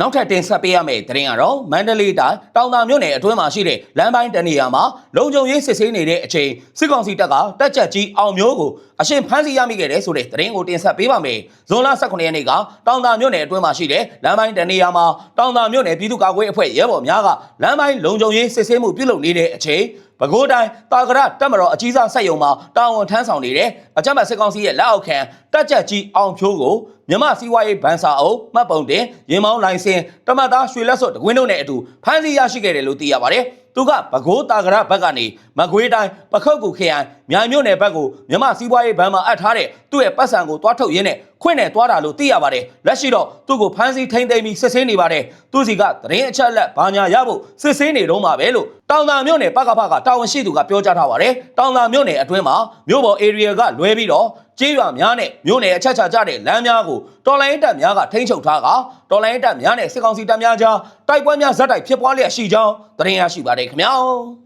နောက်ထပ်တင်ဆက်ပေးရမယ့်သတင်းကတော့မန္တလေးတိုင်းတောင်သာမြို့နယ်အတွင်းမှာရှိတဲ့လမ်းပိုင်းတနေရာမှာလုံခြုံရေးစစ်ဆေးနေတဲ့အချိန်စစ်ကောင်စီတပ်ကတက်ချက်ကြီးအောင်မျိုးကိုအရှင်ဖမ်းဆီးရမိခဲ့တဲ့ဆိုတဲ့သတင်းကိုတင်ဆက်ပေးပါမယ်။ဇွန်လ18ရက်နေ့ကတောင်သာမြို့နယ်အတွင်းမှာရှိတဲ့လမ်းပိုင်းတနေရာမှာတောင်သာမြို့နယ်ပြည်သူ့ကာကွယ်အဖွဲ့ရဲဘော်များကလမ်းပိုင်းလုံခြုံရေးစစ်ဆေးမှုပြုလုပ်နေတဲ့အချိန်ပဲခူးတိုင်းတာကရတက်မတော်အကြီးစားဆက်ယုံမှာတာဝန်ထမ်းဆောင်နေတဲ့အကြမ်းဖက်စစ်ကောင်စီရဲ့လက်အောက်ခံတက်ချက်ကြီးအောင်ဖြိုးကိုမြမစီးပွားရေးဗန်စာအုပ်မှတ်ပုံတင်ရင်မောင်းလိုင်စင်တမတ်သားရွှေလက်စော့တကွင်းတို့နဲ့အတူဖမ်းဆီးရရှိခဲ့တယ်လို့သိရပါတယ်။ သူကပဲခူးတာကရဘက်ကနေမကွေးတိုင်းပခုတ်ကူခရိုင်မြိုင်မြို့နယ်ဘက်ကိုမြမစီးပွားရေးဗန်မှာအပ်ထားတဲ့သူ့ရဲ့ပတ်စံကိုတွားထုတ်ရင်းနဲ့ခွင့်နဲ့တွားတာလို့သိရပါတယ်။လက်ရှိတော့သူ့ကိုဖမ်းဆီးထိန်းသိမ်းပြီးစစ်ဆေးနေပါတယ်။သူစီကသတင်းအချက်အလက်ဘာညာရဖို့စစ်ဆေးနေတော့မှာပဲလို့တောင်သာမြို့နယ်ပကဖကတာဝန်ရှိသူကပြောကြားထားပါတယ်။တောင်သာမြို့နယ်အတွင်းမှာမြို့ပေါ် area ကလွဲပြီးတော့ ကျေးရွာများနဲ့မြို့နယ်အချက်ချာကြတဲ့လမ်းများကိုတော်လိုင်းတပ်များကထိန်းချုပ်ထားကတော်လိုင်းတပ်များနဲ့စစ်ကောင်စီတပ်များကြားတိုက်ပွဲများဇက်တိုက်ဖြစ်ပွားလျက်ရှိကြောင်းသတင်းရရှိပါတယ်ခင်ဗျာ